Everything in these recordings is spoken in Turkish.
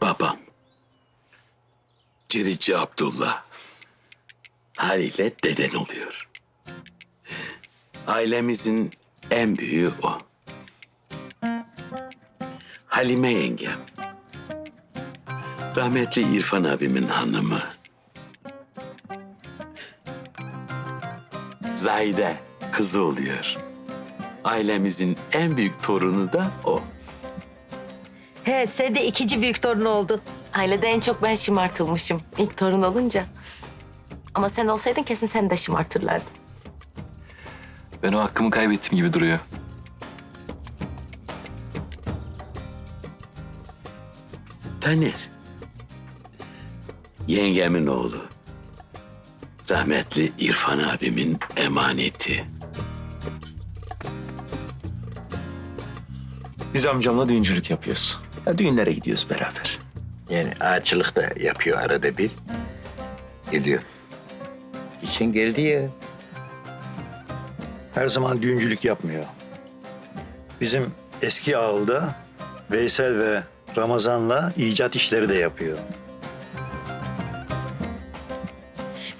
Babam. Cirici Abdullah. Haliyle deden oluyor. Ailemizin en büyüğü o. Halime yengem. Rahmetli İrfan abimin hanımı. Zahide kızı oluyor. Ailemizin en büyük torunu da o. He sen de ikinci büyük torun oldun. Ailede en çok ben şımartılmışım ilk torun olunca. Ama sen olsaydın kesin seni de şımartırlardı. Ben o hakkımı kaybettim gibi duruyor. Taner. Yengemin oğlu. Rahmetli İrfan abimin emaneti. Biz amcamla düğüncülük yapıyoruz. Ya düğünlere gidiyoruz beraber. Yani ağaççılık da yapıyor arada bir. Geliyor. İçin geldi ya. her zaman düğüncülük yapmıyor. Bizim eski ağılda Veysel ve Ramazan'la icat işleri de yapıyor.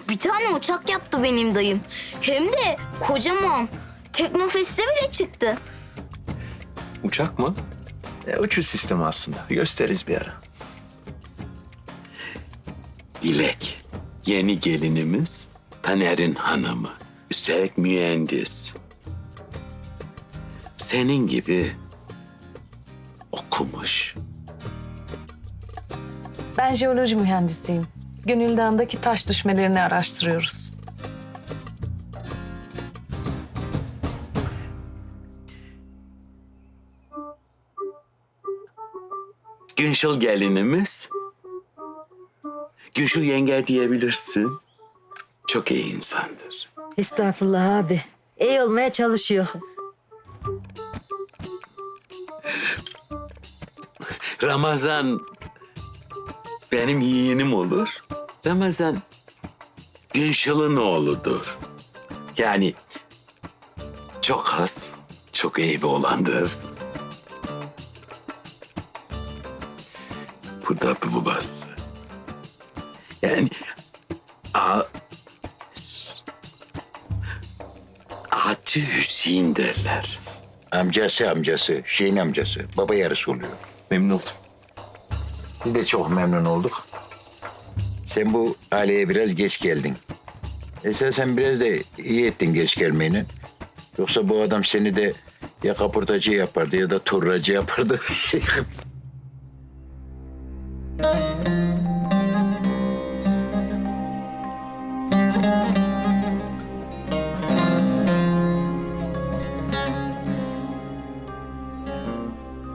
Bir tane uçak yaptı benim dayım. Hem de kocaman. Teknofest'e bile çıktı. Uçak mı? E, uçuş sistemi aslında. Gösteririz bir ara. Dilek. Yeni gelinimiz Taner'in hanımı. Üstelik mühendis. Senin gibi okumuş. Ben jeoloji mühendisiyim. Gönül Dağı'ndaki taş düşmelerini araştırıyoruz. Günşil gelinimiz. Günşil yenge diyebilirsin. Çok iyi insandır. Estağfurullah abi. İyi olmaya çalışıyor. Ramazan benim yeğenim olur. Ramazan Günşil'in oğludur. Yani çok has, çok iyi bir oğlandır. Bu da babası. Yani a, Ağacı Hüseyin derler. Amcası amcası, Hüseyin amcası. Baba yarısı oluyor. Memnun oldum. Biz de çok memnun olduk. Sen bu aileye biraz geç geldin. Esasen biraz da iyi ettin geç gelmeyini. Yoksa bu adam seni de ya kaportacı yapardı ya da turracı yapardı.